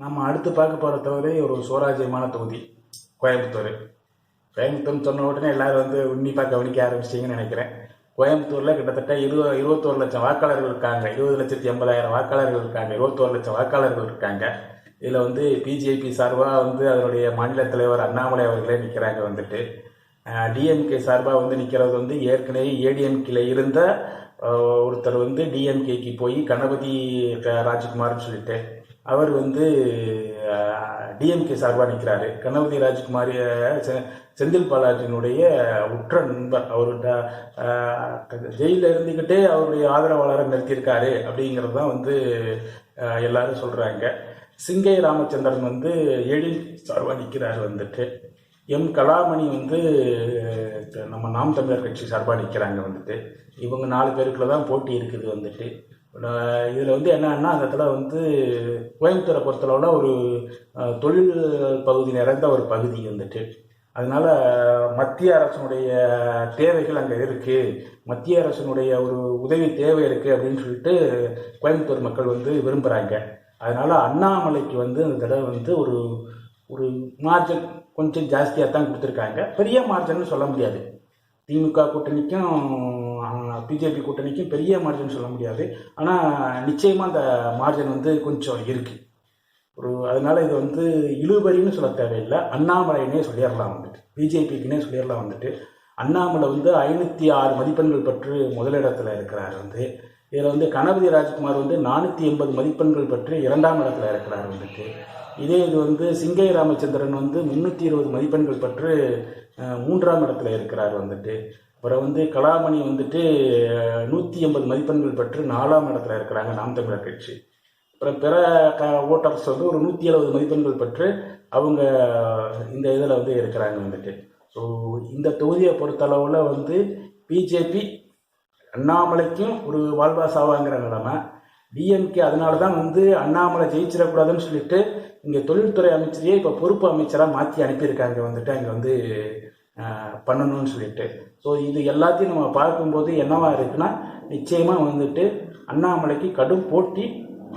நம்ம அடுத்து பார்க்க போகிற தொகுதி ஒரு சுவராஜ்யமான தொகுதி கோயம்புத்தூர். கோயம்புத்தூர்னு சொன்ன உடனே எல்லாரும் வந்து உன்னிப்பாக கவனிக்க ஆரம்பிச்சிட்டிங்கன்னு நினைக்கிறேன். கோயம்புத்தூரில் கிட்டத்தட்ட இருபது இருபத்தோரு லட்சம் வாக்காளர்கள் இருக்காங்க. இருபது லட்சத்தி எண்பதாயிரம் வாக்காளர்கள் இருக்காங்க. இருபத்தோரு லட்சம் வாக்காளர்கள் இருக்காங்க. இதில் வந்து பிஜேபி சார்பாக வந்து அதனுடைய மாநில தலைவர் அண்ணாமலை அவர்களே நிற்கிறாங்க வந்துட்டு. டிஎம்கே சார்பாக வந்து நிற்கிறது வந்து ஏற்கனவே ஏடிஎம்கேல இருந்த ஒருத்தர் வந்து டிஎம்கேக்கு போய் கணபதி ராஜ்குமார்னு சொல்லிட்டு அவர் வந்து டிஎம்கே சார்பாக நிற்கிறாரு கணபதி ராஜ்குமார் செந்தில் பாலாஜினுடைய உற்ற நண்பர். அவர்கிட்ட ஜெயிலில் இருந்துக்கிட்டே அவருடைய ஆதரவாளரை நிறுத்தியிருக்காரு அப்படிங்கிறது தான் வந்து எல்லாரும் சொல்கிறாங்க சிங்கை ராமச்சந்திரன் வந்து எழில் சார்பாக நிற்கிறாரு வந்துட்டு. எம் கலாமணி வந்து நம்ம நாம் தமிழர் கட்சி சார்பாக நிற்கிறாங்க வந்துட்டு. இவங்க நாலு பேருக்குள்ள தான் போட்டி இருக்குது வந்துட்டு. இதில் வந்து என்னன்னா அந்த இடத்துல வந்து கோயம்புத்தூரை பொறுத்தளவில் ஒரு தொழில் பகுதி நிறைந்த ஒரு பகுதி வந்துட்டு அதனால மத்திய அரசனுடைய தேவைகள் அங்கே இருக்குது மத்திய அரசனுடைய ஒரு உதவி தேவை இருக்குது அப்படின்னு சொல்லிட்டு கோயம்புத்தூர் மக்கள் வந்து விரும்புகிறாங்க அதனால் அண்ணாமலைக்கு வந்து அந்த தடவை வந்து ஒரு ஒரு மார்ஜின் கொஞ்சம் ஜாஸ்தியாக தான் கொடுத்துருக்காங்க. பெரிய மார்ஜன்னு சொல்ல முடியாது. திமுக கூட்டணிக்கும் பிஜேபி கூட்டணிக்கும் பெரிய மார்ஜின் சொல்ல முடியாது. ஆனால் நிச்சயமாக அந்த மார்ஜின் வந்து கொஞ்சம் இருக்குது ஒரு அதனால் இது வந்து இழுபறின்னு சொல்ல தேவையில்லை. அண்ணாமலைன்னே சொல்லிடலாம் வந்துட்டு. பிஜேபிக்குன்னே சொல்லிடலாம் வந்துட்டு. அண்ணாமலை வந்து ஐநூற்றி ஆறு மதிப்பெண்கள் பெற்று முதலிடத்தில் இருக்கிறார் வந்து. இதில் வந்து கணபதி ராஜ்குமார் வந்து நானூற்றி எண்பது மதிப்பெண்கள் பெற்று இரண்டாம் இடத்துல இருக்கிறார் வந்துட்டு. இதே இது வந்து சிங்கை ராமச்சந்திரன் வந்து முந்நூற்றி இருபது மதிப்பெண்கள் பெற்று மூன்றாம் இடத்துல இருக்கிறார் வந்துட்டு. அப்புறம் வந்து கலாமணி வந்துட்டு நூற்றி எண்பது மதிப்பெண்கள் பெற்று நாலாம் இடத்துல இருக்கிறாங்க நாம் தமிழர் கட்சி. அப்புறம் பிற க ஓட்டர்ஸ் வந்து ஒரு நூற்றி எழுபது மதிப்பெண்கள் பெற்று அவங்க இந்த இதில் வந்து இருக்கிறாங்க வந்துட்டு. ஸோ இந்த தொகுதியை பொறுத்தளவில் வந்து பிஜேபி அண்ணாமலைக்கும் ஒரு வாழ்வா சாவாங்கிற நிலமை டிஎம்கே அதனால தான் வந்து அண்ணாமலை ஜெயிச்சிடக்கூடாதுன்னு சொல்லிட்டு இங்கே தொழில்துறை அமைச்சரையே இப்போ பொறுப்பு அமைச்சராக மாற்றி அனுப்பியிருக்காங்க வந்துட்டு அங்கே வந்து பண்ணணும்னு சொல்லிட்டு. ஸோ இது எல்லாத்தையும் நம்ம பார்க்கும்போது என்னவா இருக்குன்னா நிச்சயமாக வந்துட்டு அண்ணாமலைக்கு கடும் போட்டி.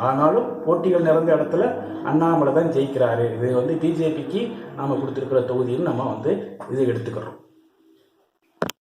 ஆனாலும் போட்டிகள் நிறைந்த இடத்துல அண்ணாமலை தான் ஜெயிக்கிறாரு. இது வந்து பிஜேபிக்கு நாம் கொடுத்துருக்கிற தொகுதின்னு நம்ம வந்து இது எடுத்துக்கிறோம்.